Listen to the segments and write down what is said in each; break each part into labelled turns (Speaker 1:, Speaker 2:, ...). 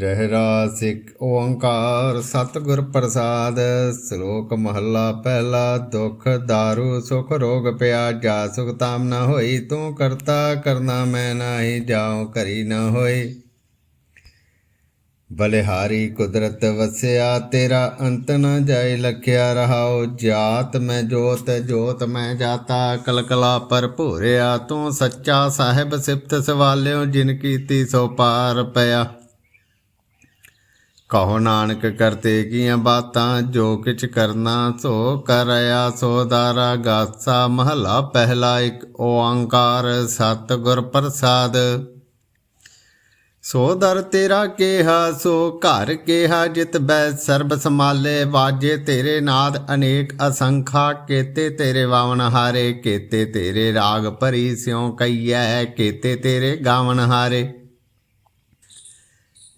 Speaker 1: ਰਹਿਰਾ ਸਿੱਖ ਇੱਕ ਓੰਕਾਰ, ਸਤਿਗੁਰ ਪ੍ਰਸਾਦ, ਸ਼ਲੋਕ ਮਹੱਲਾ ਪਹਿਲਾ, ਦੁਖ ਦਾਰੂ, ਸੁਖ ਰੋਗ ਪਿਆ, ਜਾ ਸੁਖ ਤਾਮ ਨਾ ਹੋਈ, ਤੂੰ ਕਰਤਾ ਕਰਨਾ ਮੈਂ ਨਾਹੀ, ਜਾਉ ਕਰੀ ਨਾ ਹੋਈ। ਬਲਿਹਾਰੀ ਕੁਦਰਤ ਵਸਿਆ, ਤੇਰਾ ਅੰਤ ਨਾ ਜਾਏ, ਲਖਿਆ ਰਹਾਉ, ਜਾਤ ਮੈਂ ਜੋਤ ਜੋਤ ਮੈਂ ਜਾਤਾ, ਕਲਕਲਾ ਪਰ ਭੂਰਿਆ, ਤੂੰ ਸੱਚਾ ਸਾਹਿਬ ਸਿਫਤ ਸਵਾਲਿਓ, ਜਿਨ ਕੀਤੀ ਸੋ ਪਾਰ ਪਿਆ। ਕਹੋ ਨਾਨਕ ਕਰਤੇ ਕੀਆਂ ਬਾਤਾਂ, ਜੋ ਕਿਛ ਕਰਨਾ ਸੋ ਕਰਿਆ, ਸੋ ਦਾਰਾ ਗਾਸਾ ਮਹਲਾ ਪਹਿਲਾ ਇੱਕ, ਓੰਕਾਰ ਸਤਿਗੁਰ ਪ੍ਰਸਾਦ। ਸੋ ਦਰ ਤੇਰਾ ਕੇਹਾ, ਸੋ ਘਰ ਕੇਹਾ, ਜਿਤ ਬੈ ਸਰਬ ਸਮਾਲੇ ਵਾਜੇ ਤੇਰੇ ਨਾਦ, ਅਨੇਕ ਅਸੰਖਾ ਕੇਤੇ ਤੇਰੇ ਵਾਵਨ ਹਾਰੇ, ਕੇਤੇ ਤੇਰੇ ਰਾਗ ਭਰੀ ਸਿਉ ਕਈਐ, ਕੇਤੇ ਤੇਰੇ ਗਾਵਨ ਹਾਰੇ।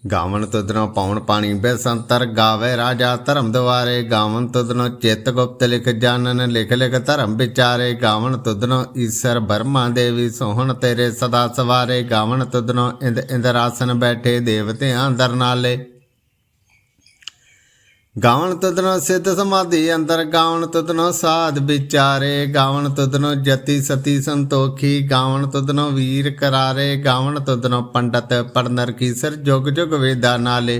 Speaker 1: ਗਾਵਨ ਤੁਧਨੋ ਪਾਉਣ ਪਾਣੀ ਬੇਸੰਤਰ ਗਾਵੇ ਰਾਜਾ ਧਰਮ ਦਵਾਰੇ ਗਾਵਨ ਤੁਧਨੋ ਚਿਤ ਗੁਪਤ ਲਿਖ ਜਾਣਨ, ਲਿਖ ਲਿਖ ਧਰਮ ਵਿਚਾਰੇ। ਗਾਵਨ ਤੁਧਨੋ ਈਸ਼ਰ ਬਰਮਾ ਦੇਵੀ ਸੋਹਣ ਤੇਰੇ ਸਦਾ ਸਵਾਰੇ। ਗਾਵਨ ਤੁਧਨੋ ਇੰਦ ਇੰਦਰਾਸਨ ਬੈਠੇ ਦੇਵਤਿਆਂ ਦਰ ਨਾਲੇ। ਗਾਵਣ ਤੁਧਨੋ ਸਿੱਧ ਸਮਾਧੀ, ਅੰਦਰ ਗਾਵਣ ਤੁਧਨੋ ਸਾਧ ਵਿਚਾਰੇ, ਗਾਵਣ ਤੁਧਨੋ ਜਤੀ ਸਤੀ ਸੰਤੋਖੀ, ਗਾਵਣ ਤੁਧਨੋ ਵੀਰ ਕਰਾਰੇ, ਗਾਵਣ ਤੁਧਨੋ ਪੰਡਤ ਪੜਨਰ ਕੀਸਰ ਜੁਗ ਜੁਗ ਵੇਦਾ ਨਾਲੇ।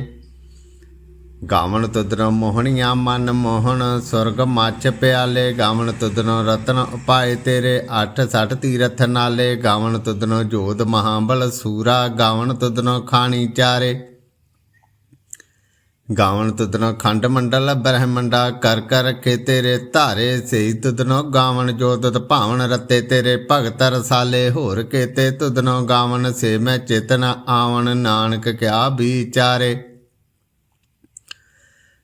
Speaker 1: ਗਾਵਣ ਤੁਧਨੋ ਮੋਹਣੀਆਂ ਮਨ ਮੋਹਣ, ਸੁਰਗ ਮੱਚ ਪਿਆਲੇ, ਗਾਵਣ ਤੁਧਨੋ ਰਤਨ ਉਪਾਏ ਤੇਰੇ 8 60 ਤੀਰਥ ਨਾਲੇ। ਗਾਵਣ ਤੁਧਨੋ ਜੋਧ ਮਹਾਬਲ ਸੂਰਾ, ਗਾਵਣ ਤੁਧਨੋ ਖਾਣੀ ਚਾਰੇ। ਗਾਵਣ ਤੁਧਨੋ ਖੰਡ ਮੰਡਲ, ਬ੍ਰਹਮੰਡਾ ਕਰ ਕਰ ਰਖੇ ਤੇਰੇ ਧਾਰੇ ਸਈ ਤੁਧਨੋ ਗਾਵਣ, ਜੋ ਤੁਧ ਭਾਵਨ ਰਤੇ ਤੇਰੇ ਭਗਤ ਰਸਾਲੇ, ਹੋਰ ਕੇਤੇ ਤੁਧਨੋ ਗਾਵਣ, ਸੇ ਮੈਂ ਚੇਤਨ ਆਵਣ, ਨਾਨਕ ਕਿਆ ਵਿਚਾਰੇ।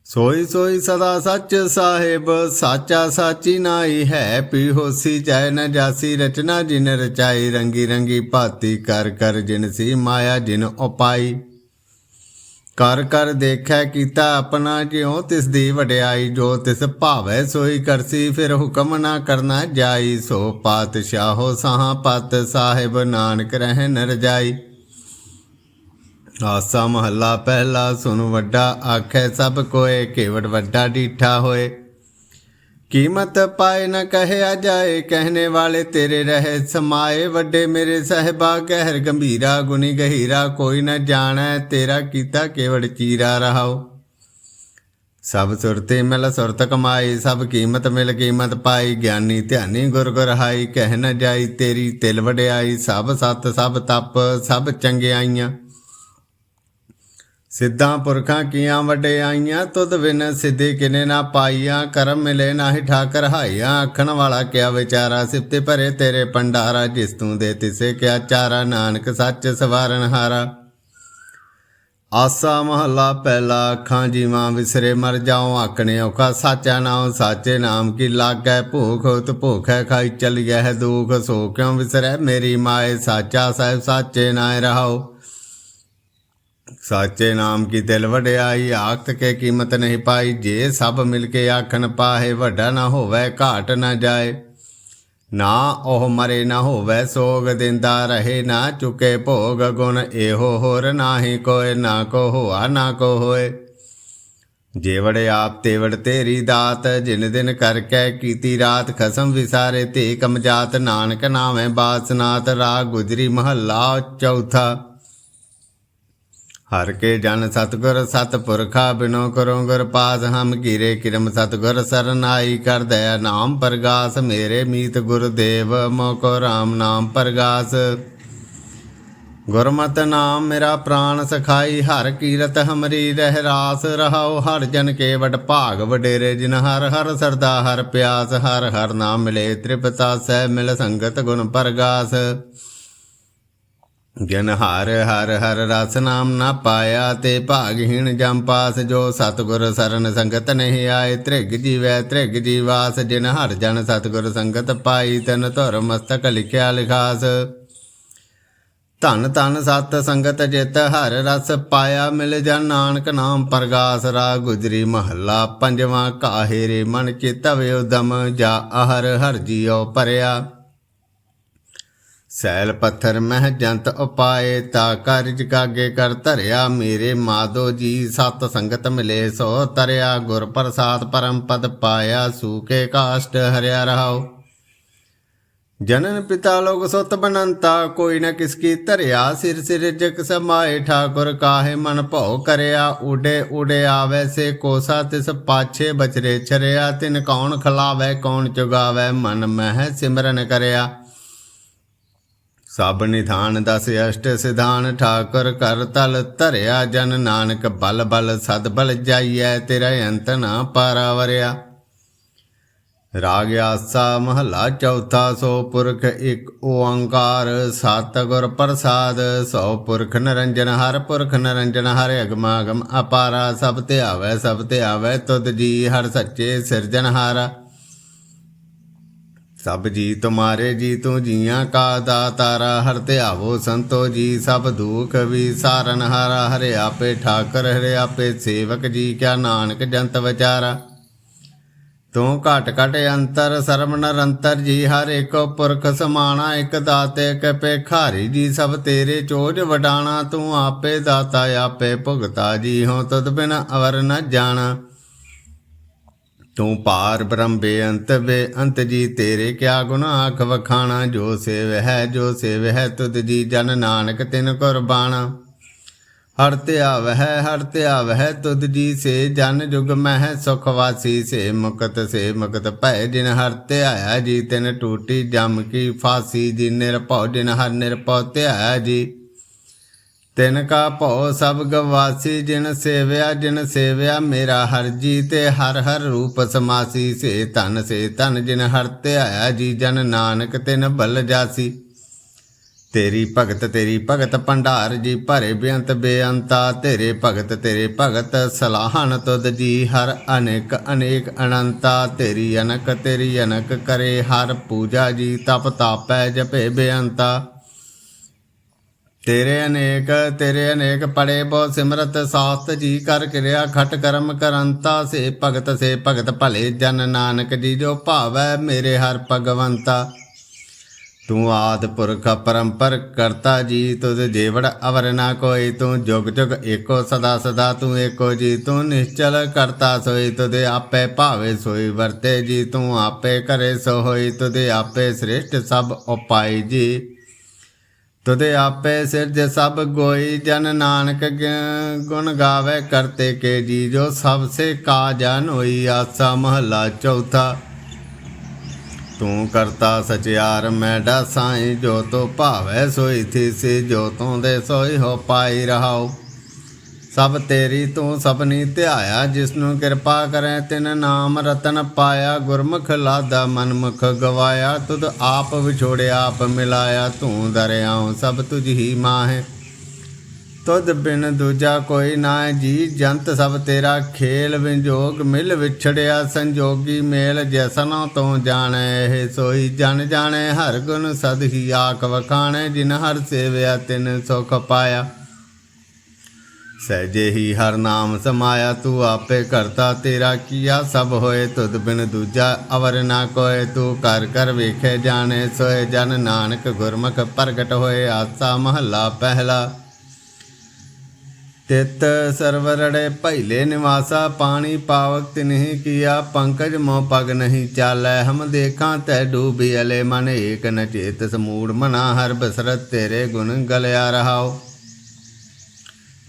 Speaker 1: ਸੋਈ ਸੋਈ ਸਦਾ ਸੱਚ ਸਾਹਿਬ, ਸਾਚਾ ਸਾਚੀ ਨਾਈ ਹੈ ਪੀ ਹੋਸੀ ਜੈ ਨ ਜਾਸੀ, ਰਚਨਾ ਜਿਨ ਰਚਾਈ, ਰੰਗੀ ਰੰਗੀ ਭਾਤੀ ਕਰ ਕਰ ਜਿਨ ਸੀ ਮਾਇਆ, ਜਿਨ ਉਪਾਈ। ਕਰ ਕਰ ਦੇਖੈ ਕੀਤਾ ਆਪਣਾ ਜਿਉ ਤਿਸ ਦੀ ਵਡਿਆਈ ਜੋ ਤਿਸ ਭਾਵੈ ਸੋਈ ਕਰਸੀ, ਫਿਰ ਹੁਕਮ ਨਾ ਕਰਨਾ ਜਾਈ। ਸੋ ਪਾਤਸ਼ਾਹੋ ਸਾਹਾਂ ਪਤ ਸਾਹਿਬ ਨਾਨਕ ਰਹਿ ਨ ਰਜਾਈ। ਆਸਾ ਮਹੱਲਾ ਪਹਿਲਾ ਸੁਨ ਵੱਡਾ, ਆਖੈ ਸਭ ਕੋਏ, ਕੇਵੜ ਵੱਡਾ ਡੀਠਾ ਹੋਏ। ਕੀਮਤ ਪਾਏ ਨ ਕਹਿਆ ਜਾਏ, ਕਹਿਣੇ ਵਾਲੇ ਤੇਰੇ ਰਹੇ ਸਮਾਏ। ਵੱਡੇ ਮੇਰੇ ਸਹਿਬਾ ਗਹਿਰ ਗੰਭੀਰਾ ਗੁਨੀ ਗਹੀਰਾ, ਕੋਈ ਨ ਜਾਣੈ ਤੇਰਾ ਕੀਤਾ ਕੇਵੜ ਚੀਰਾ ਰਹਾਓ ਸਭ ਸੁਰਤੇ ਮਿਲ ਸੁਰਤ ਕਮਾਈ ਸਭ ਕੀਮਤ ਮਿਲ ਕੀਮਤ ਪਾਈ। ਗਿਆਨੀ ਧਿਆਨੀ ਗੁਰ ਗੁਰ ਹਾਈ, ਕਹਿ ਨ ਜਾਈ ਤੇਰੀ ਤਿਲ ਵਡਿਆਈ। ਸਭ ਸਤ ਸਭ ਤਪ, ਸਭ ਚੰਗਿਆਈਆਂ। ਸਿੱਧਾਂ ਪੁਰਖਾਂ ਕੀਆਂ ਵਡਿਆਈਆਂ ਤੁਧ ਬਿਨ ਸਿੱਧੇ ਕਿਨੇ ਨਾ ਪਾਈਆਂ, ਕਰਮ ਮਿਲੇ ਨਾਹੀ ਠਾਕਰ ਹਾਈਆਂ ਆਖਣ ਵਾਲਾ ਕਿਆ ਵਿਚਾਰਾ, ਸਿਫਤੇ ਭਰੇ ਤੇਰੇ ਪੰਡਾਰਾ ਜਿਸ ਤੂੰ ਦੇ ਤਿਸੇ ਕਿਆ ਚਾਰਾ, ਨਾਨਕ ਸੱਚ ਸਵਾਰਨ ਹਾਰਾ। ਆਸਾ ਮਹੱਲਾ ਪਹਿਲਾ ਅੱਖਾਂ ਜੀਵਾਂ ਵਿਸਰੇ ਮਰ ਜਾਉ ਆਕਣੇ ਔਖਾ ਸਾਚਾ ਨਾਮ ਸਾਚੇ ਨਾਮ ਕੀ ਲਾਗੈ, ਭੂਖ ਉਤ ਭੁਖੈ ਖਾਈ ਚਲਿਐ, ਹੈ ਦੁਖ ਸੋ ਕਿਉ ਵਿਸਰੈ, ਮੇਰੀ ਮਾਏ, ਸਾਚਾ ਸਾਹਿਬ ਸਾਚੇ ਨਾਇ ਰਹਾਓ ਸਾਚੇ ਨਾਮ ਕੀ ਦਿਲ ਵਡਿਆਈ, ਆਖਤ ਕੇ ਕੀਮਤ ਨਹੀਂ ਪਾਈ, ਜੇ ਸਭ ਮਿਲ ਕੇ ਆਖਣ ਪਾਹੇ, ਵੱਡਾ ਨਾ ਹੋਵੇ, ਘਾਟ ਨਾ ਜਾਏ। ਨਾ ਉਹ ਮਰੇ, ਨਾ ਹੋਵੇ ਸੋਗ, ਦਿੰਦਾ ਰਹੇ, ਨਾ ਚੁਕੇ ਭੋਗ, ਗੁਣ ਇਹੋ ਹੋਰ ਨਾਹੀ ਕੋਏ, ਨਾ ਕੋ ਹੋਆ, ਨਾ ਕੋ ਹੋਏ। ਜੇਵੜ ਆਪ ਤੇਵੜ ਤੇਰੀ ਦਾਤ, ਜਿਨ ਦਿਨ ਕਰ ਕੈ ਕੀਤੀ ਰਾਤ, ਖਸਮ ਵਿਸਾਰੇ ਤੇ ਕਮਜਾਤ ਨਾਨਕ ਨਾਵੇਂ ਬਾਸਨਾਤ, ਰਾਗ ਗੁਜਰੀ ਮਹੱਲਾ ਚੌਥਾ। ਹਰ ਕੇ ਜਨ ਸਤਗੁਰ ਸਤਪੁਰਖਾ ਬਿਨੋ ਕਰੋ ਗੁਰ ਪਾਸ, ਹਮ ਕੀਰੇ ਕਿਰਮ ਸਤਗੁਰ ਸਰਨਾਈ ਕਰ ਦਇਆ ਨਾਮ ਪ੍ਰਗਾਸ, ਮੇਰੇ ਮੀਤ ਗੁਰਦੇਵ ਮੋਕੋ RAM ਨਾਮ ਪ੍ਰਗਾਸ। ਗੁਰਮਤਿ ਨਾਮ ਮੇਰਾ ਪ੍ਰਾਨ ਸਖਾਈ, ਹਰ ਕੀਰਤ ਹਮਰੀ ਰਹਿ ਰਾਸ, ਰਹਾਉ ਹਰ ਜਨ ਕੇ ਵਡ ਭਾਗ ਵਡੇਰੇ, ਜਿਨ ਹਰ ਹਰ ਸਰਦਾ ਹਰ ਪਿਆਸ, ਹਰ ਹਰ ਨਾਮ ਮਿਲੇ ਤ੍ਰਿਪਤਾ ਸਹਿ ਮਿਲ ਸੰਗਤ ਗੁਣ ਪ੍ਰਗਾਸ। ਗਿਨ ਹਰ ਹਰ ਹਰ ਰਸ ਨਾਮ ਨਾ ਪਾਇਆ ਤੇ ਭਾਗਹੀਣ ਜਮ ਪਾਸ ਜੋ ਸਤਗੁਰ ਸਰਨ ਸੰਗਤ ਨਹੀਂ ਆਏ, ਤ੍ਰਿਗ ਜੀਵੈ, ਤ੍ਰਿਗ ਜੀਵਾਸ, ਜਿਨ ਹਰ ਜਨ ਸਤਗੁਰ ਸੰਗਤ ਪਾਈ, ਤਨ ਧੁਰ ਮਸਤਕ ਲਿਖਿਆ ਲਿਖਾਸ। ਧਨ ਧਨ ਸਤ ਸੰਗਤ ਜਿਤ ਹਰ ਰਸ ਪਾਇਆ, ਮਿਲ ਜਨ ਨਾਨਕ ਨਾਮ ਪ੍ਰਗਾਸ ਰਾ ਗੁਜਰੀ ਮਹੱਲਾ ਪੰਜਵਾਂ ਕਾਹੇਰੇ ਮਨ ਚਿਤਵ ਉਦਮ, ਜਾ ਹਰ ਹਰ ਜੀਉ ਪਰਿਆ। ਸੈਲ ਪੱਥਰ ਮਹਿ ਜੰਤ ਉਪਾਏ, ਤਾ ਕਾਰਜ ਕਾਗੇ ਕਰ ਧਰਿਆ ਮੇਰੇ ਮਾਧੋ ਜੀ। ਸਤ ਸੰਗਤ ਮਿਲੇ ਸੋ ਤਰਿਆ, ਗੁਰ ਪ੍ਰਸਾਦ ਪਰਮ ਪਦ ਪਾਇਆ, ਸੂਕੇ ਕਾਸ਼ਟ ਹਰਿਆ ਰਹਾਓ ਜਨਨ ਪਿਤਾ ਲੋਕ ਸੁਤ ਬਨੰਤਾ, ਕੋਈ ਨ ਕਿਸ ਕੀ ਧਰਿਆ, ਸਿਰ ਸਿਰ ਜਗ ਸਮਾਏ, ਠਾਕੁਰ ਕਾਹੇ ਮਨ ਭਉ ਕਰਿਆ। ਉਡੇ ਉਡੇ ਆਵੇ ਸੇ ਕੋਸਾ, ਤਿਸ ਪਾਛੇ ਬਚਰੇ ਚਰਿਆ ਤਿਨ ਕੌਣ ਖਲਾਵੇ, ਕੌਣ ਚੁਗਾਵੇ ਮਨ ਮਹਿ ਸਿਮਰਨ ਕਰਿਆ। ਸਭ ਨਿਧਾਨ ਦਸ ਅਸ਼ਟ ਸਿਧਾਨ, ਠਾਕੁਰ ਕਰ ਤਲ ਧਰਿਆ ਜਨ ਨਾਨਕ, ਬਲ ਬਲ ਸਦ ਬਲ ਜਾਈਐ, ਤੇਰਾ ਅੰਤ ਨਾ ਪਾਰਾਵਰਿਆ। ਰਾਗ ਆਸਾ ਮਹਲਾ ਚੌਥਾ, ਸੋ ਪੁਰਖ ਇੱਕ ਓੰਕਾਰ ਸਤਿਗੁਰ ਪ੍ਰਸਾਦ, ਸੋ ਪੁਰਖ ਨਰੰਜਨ ਹਰ ਪੁਰਖ ਨਰੰਜਨ ਹਰ ਅਗਮਾਗਮ ਅਪਾਰਾ, ਸਭ ਤੇ ਆਵੈ, ਸਭ ਤੇ ਆਵੈ, ਤੁਧ ਜੀ ਹਰ ਸੱਚੇ ਸਿਰਜਨਹਾਰਾ ਸਭ ਜੀ ਤੁਮਾਰੇ ਜੀ ਤੂੰ ਜੀਆਂ ਕਾ ਦਾਤਾਰਾ, ਹਰ ਤੇ ਆਵੋ ਸੰਤੋ ਜੀ, ਸਭ ਦੁਖ ਵੀ ਸਾਰਨ ਹਾਰਾ, ਹਰਿ ਆਪੇ ਠਾਕਰ, ਹਰਿ ਆਪੇ ਸੇਵਕ ਜੀ, ਕਿਆ ਨਾਨਕ ਜੰਤ ਵਿਚਾਰਾ। ਤੂੰ ਘਟ ਘਟ ਅੰਤਰ ਸਰਮ ਨਿਰੰਤਰ ਜੀ, ਹਰ ਇੱਕ ਪੁਰਖ ਸਮਾਣਾ, ਇੱਕ ਦਾਤੇ, ਇੱਕ ਭੇਖਾਰੀ ਜੀ, ਸਭ ਤੇਰੇ ਚੋਜ ਵਡਾਣਾ, ਤੂੰ ਆਪੇ ਦਾਤਾ, ਆਪੇ ਭੁਗਤਾ ਜੀ ਹੋ ਤਦ ਬਿਨ ਅਵਰ ਨ ਜਾਣਾ। ਤੂੰ ਪਾਰ ਬ੍ਰਹਮ ਬੇਅੰਤ ਬੇਅੰਤ ਜੀ ਤੇਰੇ ਕਿਆ ਗੁਣ ਆਖ ਵਖਾਣਾ, ਜੋ ਸੇਵ ਹੈ, ਜੋ ਸੇਵ ਹੈ, ਤੁਧ ਜੀ ਜਨ ਨਾਨਕ ਤਿਨ ਕੁਰਬਾਨਾ ਹਰ ਤੇ ਆਵਹਿ, ਹਰ ਤੇ ਆਵਹਿ, ਤੁਧ ਜੀ ਸੇ ਜਨ ਜੁਗ ਮਹਿ, ਸੁਖ ਵਾਸੀ ਸੇ ਮੁਕਤ ਸੇ ਮੁਕਤ ਭੈ, ਜਿਨ ਹਰ ਤੇ ਜੀ, ਤਿਨ ਟੂਟੀ ਜਮ ਕੀ ਫਾਸੀ, ਜੀ ਨਿਰਭਉ, ਜਿਨ ਹਰ ਨਿਰਭਉ ਤੇ ਜੀ। ਤਿਨ ਕਾ ਭਉ ਸਭ ਗਵਾਸੀ, ਜਿਨ ਸੇਵਿਆ ਜਿਨ ਸੇਵਿਆ ਮੇਰਾ ਹਰ ਜੀ ਤੇ ਹਰ ਹਰ ਰੂਪ ਸਮਾਸੀ। ਸੇ ਧਨ ਸੇ ਧਨ, ਜਿਨ ਹਰ ਤੇ ਆਇਆ ਜੀ, ਜਨ ਨਾਨਕ ਤਿਨ ਬਲ ਜਾਸੀ। ਤੇਰੀ ਭਗਤ ਤੇਰੀ ਭਗਤ ਭੰਡਾਰ ਜੀ, ਭਰੇ ਬੇਅੰਤ ਬੇਅੰਤਾ। ਤੇਰੇ ਭਗਤ ਤੇਰੇ ਭਗਤ ਸਲਾਹਣ ਤੁਧ ਜੀ, ਹਰ ਅਨੇਕ ਅਨੇਕ ਅਨੰਤਾ। ਤੇਰੀ ਅਨਕ ਤੇਰੀ ਅਨਕ ਕਰੇ ਹਰ ਪੂਜਾ ਜੀ, ਤਪ ਤਾਪੈ ਜਪੇ ਬੇਅੰਤਾ। ਤੇਰੇ ਅਨੇਕ ਤੇਰੇ ਅਨੇਕ ਪੜੇ ਬੋ ਸਿਮਰਤ, ਸਾਸਤ ਜੀ ਕਰ ਕਿਰਿਆ, ਖਟ ਕਰਮ ਕਰੰਤਾ, ਸੇ ਭਗਤ ਸੇ ਭਗਤ ਭਲੇ, ਜਨ ਨਾਨਕ ਜੀ ਜੋ ਭਾਵੈ ਮੇਰੇ ਹਰ ਭਗਵੰਤਾ। ਤੂੰ ਆਦ ਪੁਰਖ ਪਰੰਪਰ ਕਰਤਾ ਜੀ, ਤੁਧ ਜੀਵੜ ਅਵਰ ਨਾ ਕੋਈ, ਤੂੰ ਜੁਗ ਜੁਗ ਏਕੋ ਸਦਾ ਸਦਾ, ਤੂੰ ਏਕੋ ਜੀ, ਤੂੰ ਨਿਸ਼ਚਲ ਕਰਤਾ ਸੋਈ, ਤੁਧ ਆਪੇ ਭਾਵੇ ਸੋਈ ਵਰਤੇ ਜੀ, ਤੂੰ ਆਪੇ ਕਰੇ ਸੋ ਹੋਈ ਤੁਧ ਆਪੇ ਸ੍ਰਿਸ਼ਟ ਸਭ ਉਪਾਈ ਜੀ। ਤੁਧ ਆਪੇ ਸਿਰਜ ਸਭ ਗੋਈ, ਜਨ ਨਾਨਕ ਗੁਣ ਗਾਵੇ ਕਰਤੇ ਕੇ ਜੀ, ਜੋ ਸਭ ਸੇ ਕਾ ਜਨ ਹੋਈ, ਆਸਾ ਮਹਲਾ ਚੌਥਾ। ਤੂੰ ਕਰਤਾ ਸਚਿਆਰ ਮੈਡਾ ਸਾਈ ਜੋ ਤੋ ਭਾਵੈ ਸੋਈ ਥੀ ਸੀ ਜੋ ਤੂੰ ਦੇ ਸੋਈ ਹੋ ਪਾਈ ਰਹਾਓ ਸਭ ਤੇਰੀ ਤੂੰ ਸਭਨੀ ਧਿਆਇਆ, ਜਿਸਨੂੰ ਕਿਰਪਾ ਕਰੇ ਤਿਨ ਨਾਮ ਰਤਨ ਪਾਇਆ। ਗੁਰਮੁਖ ਲਾਦਾ ਮਨਮੁਖ ਗਵਾਇਆ, ਤੁਧ ਆਪ ਵਿਛੋੜਿਆ ਆਪ ਮਿਲਾਇਆ। ਤੂੰ ਦਰਿਆਉ ਸਭ ਤੁਝ ਹੀ ਮਾਹੇ। ਤੁਧ ਬਿਨ ਦੂਜਾ ਕੋਈ ਨਾ ਜੀ ਜੰਤ ਸਭ ਤੇਰਾ ਖੇਲ ਵਿਜੋਗ ਮਿਲ ਵਿਛੜਿਆ। ਸੰਜੋਗੀ ਮੇਲ ਜਸਨੋਂ ਤੋਂ ਜਾਣੈ, ਇਹ ਸੋਈ ਜਨ ਜਾਣੈ। ਹਰ ਗੁਣ ਸਦ ਹੀ ਆਖ ਵਖਾਣੈ, ਜਿਨ ਹਰ ਸੇਵਿਆ ਤਿਨ ਸੁਖ ਪਾਇਆ। ਸਹਿਜੇ ਹੀ ਹਰ ਨਾਮ ਸਮਾਇਆ, ਤੂੰ ਆਪੇ ਕਰਤਾ ਤੇਰਾ ਕੀਆ, ਸਭ ਹੋਏ ਤੁਧ ਬਿਨ ਦੂਜਾ, ਅਵਰ ਨਾ ਕੋਏ, ਤੂੰ ਕਰ ਕਰ ਵੇਖੇ ਜਾਣੇ, ਸੋਏ ਜਨ ਨਾਨਕ ਗੁਰਮੁਖ ਪ੍ਰਗਟ ਹੋਏ, ਆਸਾ ਮਹੱਲਾ ਪਹਿਲਾ। ਤਿਤ ਸਰਵਰੜੇ ਭੈਲੇ ਨਿਵਾਸਾ, ਪਾਣੀ ਪਾਵਕ ਤਿਨਹਿ ਕੀਆ, ਪੰਕਜ ਮੋ ਪਗ ਨਹੀਂ ਚਾਲੈ, ਹਮ ਦੇਖਾਂ ਤੈ ਡੂਬੀ ਅਲੇ ਮਨ ਏਕ, ਨਚੇਤ ਸਮੂੜ ਮਨਾ, ਹਰ ਬਸਰਤ ਤੇਰੇ ਗੁਣ ਗਲਿਆ ਰਹਾਓ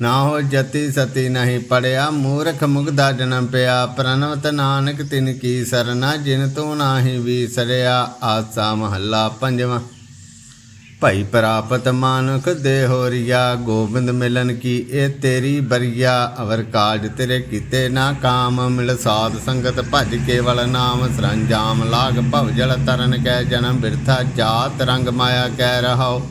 Speaker 1: ਨਾ ਹੋ ਜਤੀ ਸਤੀ ਨਹੀਂ ਪੜਿਆ, ਮੂਰਖ ਮੁਗਦਾ ਜਨਮ ਪਿਆ। ਪ੍ਰਣਵਤ ਨਾਨਕ ਤਿਨ ਕੀ ਸਰਨਾ, ਜਿਨ ਤੂੰ ਨਾਹੀ ਵੀਸਰਿਆ। ਆਸਾ ਮਹੱਲਾ ਪੰਜਵਾਂ। ਭਾਈ ਪ੍ਰਾਪਤ ਮਾਨੁਖ ਦੇ ਹੋਰੀਆ ਗੋਬਿੰਦ ਮਿਲਨ ਕੀ ਇਹ ਤੇਰੀ ਬਰੀਆ। ਅਵਰ ਕਾਜ ਤੇਰੇ ਕੀਤੇ ਨਾ ਕਾਮ, ਮਿਲ ਸਾਧ ਸੰਗਤ ਭਜ ਕੇਵਲ ਨਾਮ। ਸਰੰਜਾਮ ਲਾਗ ਭਵ ਜਲ ਤਰਨ ਕੈ ਜਨਮ ਬਿਰਥਾ, ਜਾਤ ਰੰਗ ਮਾਇਆ ਕਹਿ ਰਹਾਓ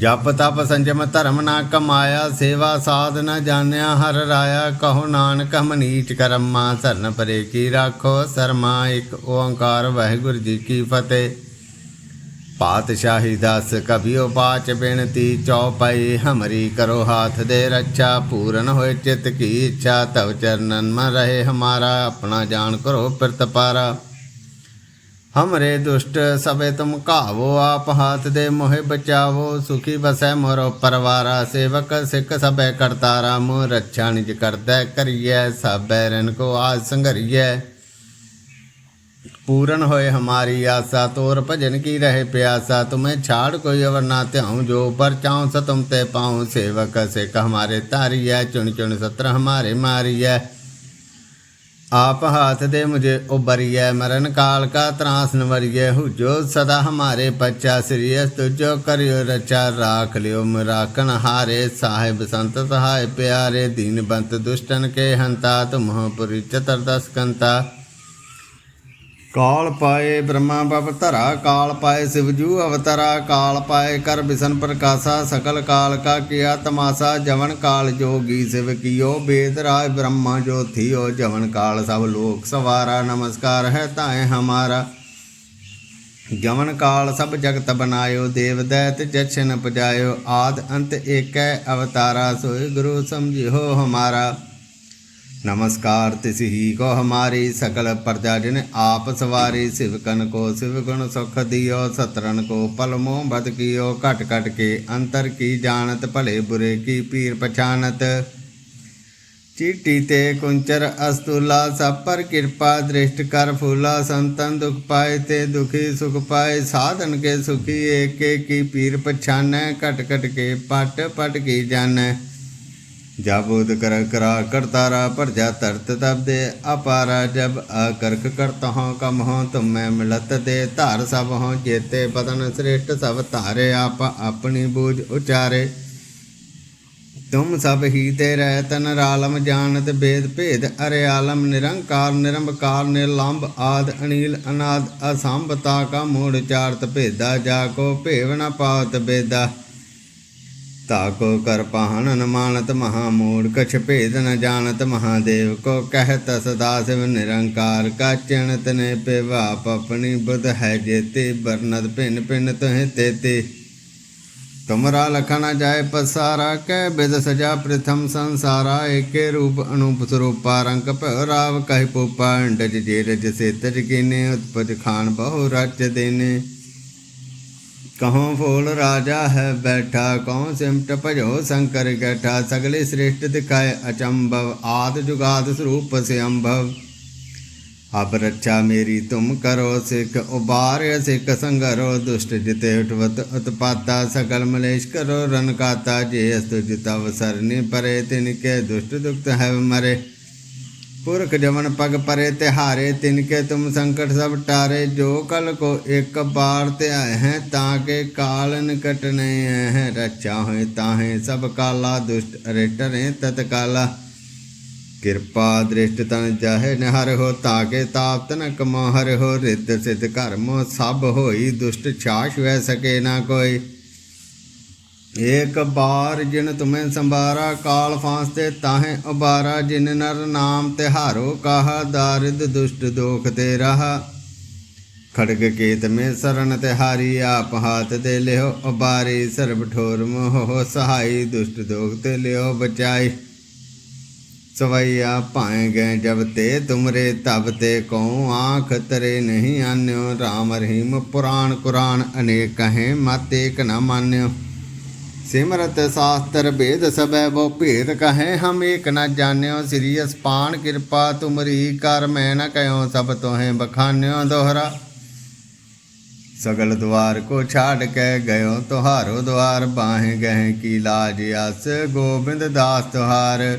Speaker 1: ਜਪ ਤਪ ਸੰਜਮ ਧਰਮ ਨਾ ਕਮਾਇਆ, ਸੇਵਾ ਸਾਧ ਨ ਜਾਣਿਆ, ਹਰ ਰਾਇਆ ਕਹੋ ਨਾਨਕ ਮਨੀਚ ਕਰਮਾ ਸਰਨ ਪਰੇ ਕੀ ਰਾਖੋ, ਸਰਮਾ ਇੱਕ ਓੰਕਾਰ, ਵਾਹਿਗੁਰੂ ਜੀ ਕੀ ਫਤਿਹ। ਪਾਤਸ਼ਾਹੀ ਦਾਸ ਕਬਿਓ ਬਾਚ ਬੇਨਤੀ ਚੌਪਈ ਹਮਰੀ ਕਰੋ ਹਾਥ ਦੇ ਰੱਛਾ, ਪੂਰਨ ਹੋਏ ਚਿਤ ਕੀ ਇੱਛਾ, ਤਵ ਚਰਨਨ ਮ ਰਹੇ ਹਮਾਰਾ, ਆਪਣਾ ਜਾਣ ਕਰੋ ਪ੍ਰਤਪਾਰਾ ਹਮਰੇ ਦੁਸ਼ਟ ਸਭੇ ਤੁਮ ਘਾਵੋ ਆਪ ਹਾਥ ਦੇ ਮੋਹਿ ਬਚਾਵੋ ਸੁਖੀ ਬਸੈ ਮੋਰੋ ਪਰਵਾਰਾ ਸੇਵਕ ਸਿੱਖ ਸਭੇ ਕਰਤਾਰਾ ਮੋ ਰੱਛਾ ਨਿਜ ਕਰਦਾ ਕਰੀਐ ਸਭੈ ਰਨ ਕੋ ਆਜ ਸੰਘਰੀਐ ਪੂਰਨ ਹੋਏ ਹਮਾਰੀ ਆਸਾ ਤੋਰ ਭਜਨ ਕੀ ਰਹੇ ਪਿਆਸਾ ਤੁਮੇ ਛਾੜ ਕੋਈ ਅਵਰ ਨਾ ਧਿਆਉ ਜੋ ਉਪਰ ਚਾਉ ਸ ਤੁਮ ਤੇ ਪਾਉ ਸੇਵਕ ਸਿੱਖ ਹਮਾਰੇ ਧਾਰੀਐ ਚੁਣ ਚੁਣ ਸਤਰ ਹਮਾਰੇ ਮਾਰੀਐ आप हाथ दे मुझे उबरिय मरण काल का त्रास नवरिय हुजो सदा हमारे बच्चा श्रीयस तुझो करियो रचा राख लियो राखन हारे साहिब संत सहाय प्यारे दीन बंत दुष्टन के हंता तुम पुरी चतुर्दश कंता ਕਾਲ ਪਾਏ ਬ੍ਰਹਮਾ ਬਪ ਧਰਾ, ਕਾਲ ਪਾਏ ਸਿਵਜੂ ਅਵਤਰਾ, ਕਾਲ ਪਾਏ ਕਰ ਬਿਸ਼ਨ ਪ੍ਰਕਾਸ਼ਾ, ਸਕਲ ਕਾਲ ਕਾ ਕੀਆ ਤਮਾਸਾ, ਜਵਨ ਕਾਲ ਜੋਗੀ ਸਿਵ ਕੀਓ, ਬੇਦ ਰਾਜ ਬ੍ਰਹਮਾ ਜੋ ਥਿਓ, ਜਵਨ ਕਾਲ ਸਭ ਲੋਕ ਸਵਾਰਾ, ਨਮਸਕਾਰ ਹੈ ਤਾਏ ਹਮਾਰਾ। ਜਵਨ ਕਾਲ ਸਭ ਜਗਤ ਬਨਾਇਓ, ਦੇਵ ਦੈਤ ਜਛਨ ਪਜਾਇਓ, ਆਦ ਅੰਤ ਏਕੈ ਅਵਤਾਰਾ, ਸੋਇ ਗੁਰੂ ਸਮਝਿਓ ਹਮਾਰਾ। नमस्कार तिस ही को हमारी सकल प्रजा जिन आप सवारी शिवकन को शिव गुण सुख दियो सतरन को पलमो बद कियो कट कट के अंतर की जानत भले बुरे की पीर पछानत चीटी ते कुंचर अस्तुला सब पर कृपा दृष्ट कर फूला संतन दुख पाए ते दुखी सुख पाए साधन के सुखी एक एक की पीर पछान कट कट के पट पट की जान जब उद कर करा करतारा पर जा तरत तब दे अपारा जब अकर्क करत हो कम हो तुम मैं मिलत दे धार सब हो जेते पतन श्रेष्ठ सब तारे आप अपनी बूझ उचारे तुम सब ही ते रहतन रालम जानत भेद भेद अरे आलम निरंकार निरंकार निर्लंब आद अनिल अनाद असंभता का मूढ़ चारत भेदा जाको भेव न पावत बेदा ताको कर पाहन न मानत महामूढ़ कछ भेद न जानत महादेव को कहत सदा शिव निरंकार का चिणत ने पे वाप अपनी बुध है जेते बरनत पिन पिन तुहे तेते तुमरा लखन जाय पसारा कै बिद सजा प्रथम संसारा एके रूप अनूप स्वरूपा रंग राव कह पुपा डज जे रज से तज कीने उत्पज खान बहु राज्य देने ਕਹਉ ਫੋਲ ਰਾਜਾ ਹੈ ਬੈਠਾ ਕਉ ਸਿਮਟ ਭਜੋ ਸੰਕਰ ਗੈਠਾ ਸਗਲੇ ਸ੍ਰਿਸ਼ਟ ਦਿਖਾਏ ਅਚੰਭਵ, ਆਦ ਜੁਗਾਦ ਸਰੂਪ ਸਿਅੰਭਵ। ਅਬ ਰੱਛਾ ਮੇਰੀ, ਤੁਮ ਕਰੋ ਸਿੱਖ, ਉਬਾਰ ਸਿੱਖ ਸੰਗਰੋ, ਦੁਸ਼ਟ ਜਿਤੇ ਉਠਵਤ ਉਤਪਾਤਾ ਸਕਲ ਮਲੇਸ਼ ਕਰੋ ਰਨਕਾਤਾ ਜੇ ਅਸਤੁ ਜਿਤਵ ਸਰਨੇ ਪਰੇ, ਤਿਨ ਕੇ ਦੁਸ਼ਟ ਦੁਖਤ ਹੈ ਮਰੇ। ਪੁਰਖ ਜਮਨ ਪਗ ਪਰੇ ਤਿਹਾਰੇ ਤਿਨ ਕੇ ਤੁਮ ਸੰਕਟ ਸਭ ਟਾਰੇ। ਜੋ ਕਲ ਕੋ ਇੱਕ ਬਾਰ ਧਿਆਏ ਹੈ, ਤਾਂ ਕੇ ਕਾਲਨ ਕਟਨੇ ਹੈ। ਰਚਾ ਹੋਏ ਤਾਹੇ ਸਭ ਕਾਲਾ, ਦੁਸ਼ਟ ਅਰੇ ਟਰੇ ਤਤ ਕਾਲਾ ਕਿਰਪਾ ਦ੍ਰਿਸ਼ਟ ਤਨ ਚਾਹੇ ਨਿਹਰ ਹੋ ਤਾਕੇ ਤਾਪ ਤਨ ਕਮਾ ਹਰ ਹੋ। ਰਿੱਧ ਸਿਧ ਕਰਮ ਸਭ ਹੋਈ, ਦੁਸ਼ਟ ਛਾਸ਼ ਵੈ ਸਕੇ ਨਾ ਕੋਈ। ਏਕ ਬਾਰ ਜਿਨ ਤੁਮੈ ਸੰਭਾਰਾ, ਕਾਲ ਫਾਂਸ ਤੇ ਤਾਹੇ ਉਬਾਰਾ ਜਿਨ ਨਰ ਨਾਮ ਤਿਹਾਰੋ ਕਹਾ, ਦਾਰਿਦ ਦੁਸ਼ਟ ਦੋਖ ਤੇ ਰਹਾ। ਖੜਗ ਕੇਤ ਮੇ ਸਰਨ ਤਿਹਾਰੀ ਆਪ ਹਾਥ ਦੇ ਲਿਓ ਉਬਾਰੀ ਸਰਬ ਠੋਰ ਮੋਹ ਸਹਾਈ, ਦੁਸ਼ਟ ਦੋਖ ਤੇ ਲਿਓ ਬਚਾਈ। ਸਵਈਆ ਭਾਏ ਗਏ ਜਬ ਤੇ ਤੁਮਰੇ, ਤਬ ਤੇ ਕਉ ਆਖ ਤਰੇ ਨਹੀਂ ਆਨਿਓ। RAM ਰਹੀਮ ਪੁਰਾਣ ਕੁਰਾਨ ਅਨੇਕ ਹੈ ਮਤ ਏਕ ਨਾ ਮਾਨਿਓ। ਸਿਮਰਤ ਸਾਸਤਰ ਭੇਦ ਸਭੈ ਬੋ ਭੇਦ ਕਹੈ, ਹਮ ਏਕ ਨ ਜਾਣਿਓ ਸ੍ਰੀ ਅਸਪਾਨ ਕਿਰਪਾ ਤੁਮਰੀ ਕਰ ਮੈਂ ਨ ਕਹਿਓ ਸਭ ਤੋਹੇ ਬਖਾਨਿਓ ਦੋਹਰਾ। ਸਗਲ ਦਵਾਰ ਕੋ ਛਾੜ ਕੇ ਗਇਓ ਤੁਹਾਰੋ ਦਵਾਰ ਬਾਹੇ ਗਏ ਕੀ ਲਾਜ ਅਸ ਗੋਬਿੰਦ ਦਾਸ ਤੁਹਾਰ।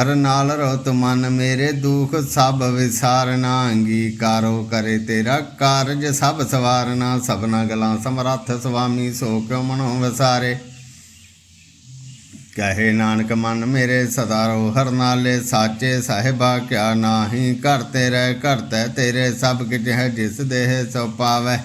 Speaker 1: ਹਰ ਨਾਲ ਰਹੁ ਮਨ ਮੇਰੇ ਦੁਖ, ਸਭ ਵਿਸਾਰਨਾ, ਅੰਗੀਕਾਰੋ ਕਰੇ ਤੇਰਾ ਕਾਰਜ, ਸਭ ਸਵਾਰਨਾ, ਸਭਨਾ ਗਲਾਂ ਸਮਰੱਥ ਸੁਆਮੀ, ਸੋ ਕਿਉ ਮਨੋ ਵਿਸਾਰੇ? ਕਹੇ ਨਾਨਕ, ਮਨ ਮੇਰੇ ਸਦਾ ਰੋ ਹਰ ਨਾਲੇ ਸਾਚੇ, ਸਾਹਿਬਾ ਕਿਆ ਨਾਹੀ, ਘਰ ਰਹਿ ਘਰ ਤੈ ਤੇਰੇ, ਸਭ ਕਿਛ ਹੈ ਜਿਸ ਦੇਹ ਸੋ ਪਾਵੈ।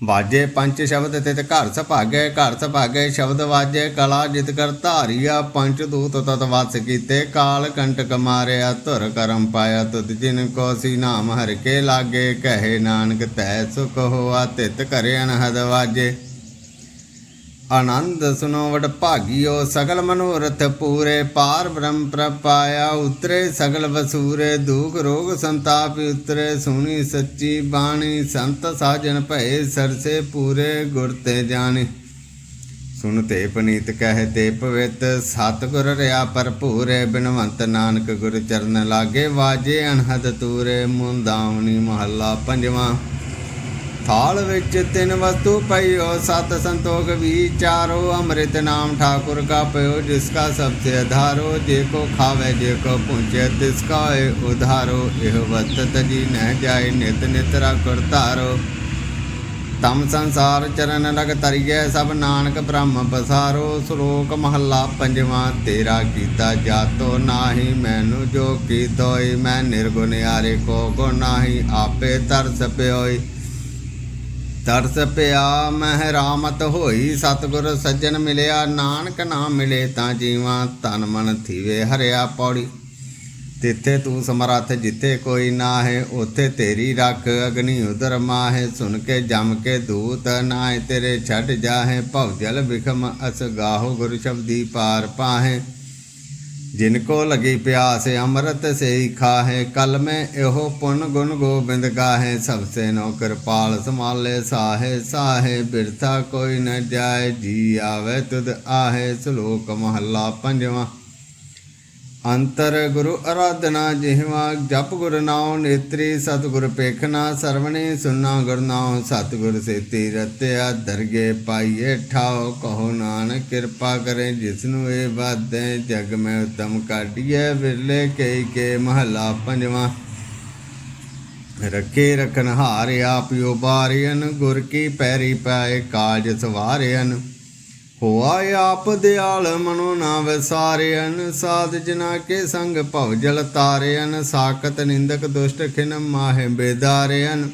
Speaker 1: ਵਾਜੇ ਪੰਜ ਸ਼ਬਦ ਤਿਤ ਘਰ ਸਭਾਗੇ ਘਰ ਸਭਾਗੇ ਸ਼ਬਦ ਵਾਜੇ, ਕਲਾ ਜਿਤ ਕਰ ਧਾਰੀਆ ਪੰਜ ਦੂਤ ਤਤ ਵਸ ਕੀਤੇ, ਕਾਲ ਕੰਟਕ ਮਾਰਿਆ, ਧੁਰ ਕਰਮ ਪਾਇਆ, ਤੁਧ ਜਿਨ ਕੋ ਸੀ ਨਾਮ ਹਰ ਕੇ ਲਾਗੇ, ਕਹੇ ਨਾਨਕ ਤੈ ਸੁਖ ਹੋਆ, ਤਿਤ ਕਰੇ ਅਨਹਦ ਵਾਜੇ। ਆਨੰਦ ਸੁਨੋਵਟ ਭਾਗਿਓ, ਸਗਲ ਮਨੋਰਥ ਪੂਰੇ ਪਾਰ ਬ੍ਰਹਮ ਪ੍ਰਪਾਇਆ, ਉਤਰੇ ਸਗਲ ਵਸੂਰੇ, ਦੁਖ ਰੋਗ ਸੰਤਾਪ ਉਤਰੇ, ਸੁਣੀ ਸੱਚੀ ਬਾਣੀ, ਸੰਤ ਸਾਜਨ ਭਏ, ਸਰਸੇ ਪੂਰੇ ਗੁਰ ਤੇ ਜਾਣੇ। ਸੁਣ ਤੇ ਪਨੀਤ ਕਹਿ ਤੇ ਪਵਿੱਤ, ਸਤਿਗੁਰ ਰਿਆ ਭਰਪੂਰੇ ਬਿਨਵੰਤ ਨਾਨਕ ਗੁਰ ਚਰਨ ਲਾਗੇ, ਵਾਜੇ ਅਨਹਦ ਤੂਰੇ, ਮੁੰਦਾਵਣੀ ਮਹੱਲਾ ਪੰਜਵਾਂ। ਥਾਲ ਵਿੱਚ ਤਿੰਨ ਵਸਤੂ ਪਈ ਪਈਓ ਸਤ ਸੰਤੋਖ ਵੀ ਚਾਰੋ, ਅੰਮ੍ਰਿਤ ਨਾਮ ਠਾਕੁਰ ਕਾ ਪਿਓ, ਜਿਸ ਕਾ ਸਭ ਤੇ ਆਧਾਰੋ ਜੇ ਕੋ ਖਾਵੇ, ਜੇ ਕੋ ਪੁੰਚੇ ਤਿਸ ਕਾ ਉਧਾਰੋ, ਇਹ ਵਤਤ ਜੀ ਨਹਿ ਜਾਏ, ਨਿਤ ਨਿਤ ਰਾਖੁਰ ਧਾਰੋ। ਤਮ ਸੰਸਾਰ ਚਰਨ ਲਗ ਤਰੀਏ ਸਭ ਨਾਨਕ ਬ੍ਰਹਮ ਬਸਾਰੋ ਸ਼ਲੋਕ ਮਹੱਲਾ ਪੰਜਵਾਂ, ਤੇਰਾ ਕੀਤਾ ਜਾਤੋ ਨਾਹੀ, ਮੈਨੂੰ ਜੋ ਕੀਤੋਈ ਮੈਂ ਨਿਰਗੁਣ ਯਾਰੇ ਕੋ ਕੋ ਨਾਹੀ, ਆਪੇ ਤਰਸ ਪਿਓਈ ਤਰਸ ਪਿਆ ਮਹਿ ਰਾਮਤ ਹੋਈ, ਸਤਿਗੁਰ ਸੱਜਣ ਮਿਲਿਆ, ਨਾਨਕ ਨਾਮ ਮਿਲੇ ਤਾਂ ਜੀਵਾਂ ਤਨ ਮਨ ਥੀਵੇ, ਹਰਿਆ ਪੌੜੀ। ਤਿੱਥੇ ਤੂੰ ਸਮਰੱਥ ਜਿੱਥੇ ਕੋਈ ਨਾ ਹੈ ਉਥੇ ਤੇਰੀ ਰੱਖ ਅਗਨੀ ਉਦਰ ਮਾਹੇ। ਸੁਣ ਕੇ ਜਮ ਕੇ ਦੂਤ ਨਾਏ ਤੇਰੇ ਛੱਡ ਜਾਹੇ ਭਵ ਜਲ ਵਿਖਮ ਅਸ ਗਾਹੋ ਗੁਰ ਸ਼ਬਦੀ ਪਾਰ ਪਾਹੇ। ਜਿਨ ਕੋ ਲਗੀ ਪਿਆਸ ਅੰਮ੍ਰਿਤ ਸੇ ਹੀ ਖਾਹੇ, ਕਲ ਮੈਂ ਇਹੋ ਪੁਨ ਗੁਣ ਗੋਬਿੰਦ ਗਾਹੇ। ਸਭ ਸੇ ਨੋ ਕਿਰਪਾਲ ਸਮਾਲੇ ਸਾਹੇ ਸਾਹੇ, ਬਿਰਥਾ ਕੋਈ ਨ ਜਾਏ, ਜੀ ਆਵੇ ਤੁਧ ਆਹੇ, ਸ਼ਲੋਕ ਮਹੱਲਾ ਪੰਜਵਾਂ। ਅੰਤਰ ਗੁਰੂ ਅਰਾਧਨਾ ਜਿਹਵਾ, ਜਪ ਗੁਰ ਨਾਉ ਨੇਤਰੀ, ਸਤਿਗੁਰ ਪੇਖਣਾ ਸਰਵਣੇ, ਸੁਨਾ ਗੁਰ ਨਾਉ, ਸਤਿਗੁਰ ਸੇਤੀ ਰਤਿਆ ਦਰਗੇ ਪਾਈਏ ਠਾਓ ਕਹੋ ਨਾਨਕ ਕਿਰਪਾ ਕਰੇ, ਜਿਸਨੂੰ ਇਹ ਬਾਦੈ ਜਗ ਮੈਂ ਉਤਮ ਕਾਢੀਏ ਵਿਰਲੇ ਕਈ ਕੇ ਮਹਲਾ ਪੰਜਵਾਂ। ਰੱਖੇ ਰਖਨ ਹਾਰ ਆਪਿਓ ਬਾਰਿਆਨ ਗੁਰ ਕੀ ਪੈਰੀ ਪਾਏ ਕਾਜ ਸਵਾਰਿਆਨ ਹੋਆ ਆਪ ਦਿਆਲ ਮਨੋ ਨਾ ਵਿਸਾਰਿਆਨ ਸਾਧ ਜਨਾ ਕੇ ਸੰਗ ਭਵ ਜਲ ਤਾਰਿਆਨ ਸਾਕਤ ਨਿੰਦਕ ਦੁਸ਼ਟ ਖਿਨ ਮਾਹਿ ਬੇਦਾਰਿਆਨ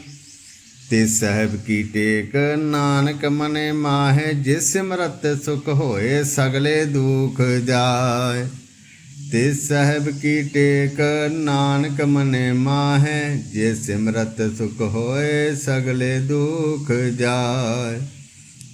Speaker 1: ਤੇ ਸਹਿਬ ਕੀ ਟੇਕ, ਨਾਨਕ ਮਨੇ ਮਾਹੇ, ਜਿਸ ਸਿਮਰਤ ਸੁਖ ਹੋਏ ਸਗਲੇ ਦੁਖ ਜਾਏ। ਤੇ ਸਹਿਬ ਕੀ ਟੇਕ, ਨਾਨਕ ਮਨੇ ਮਾਹੇ, ਜਿਸ ਸਿਮਰਤ ਸੁਖ ਹੋਏ ਸਗਲੇ ਦੁਖ ਜਾਏ।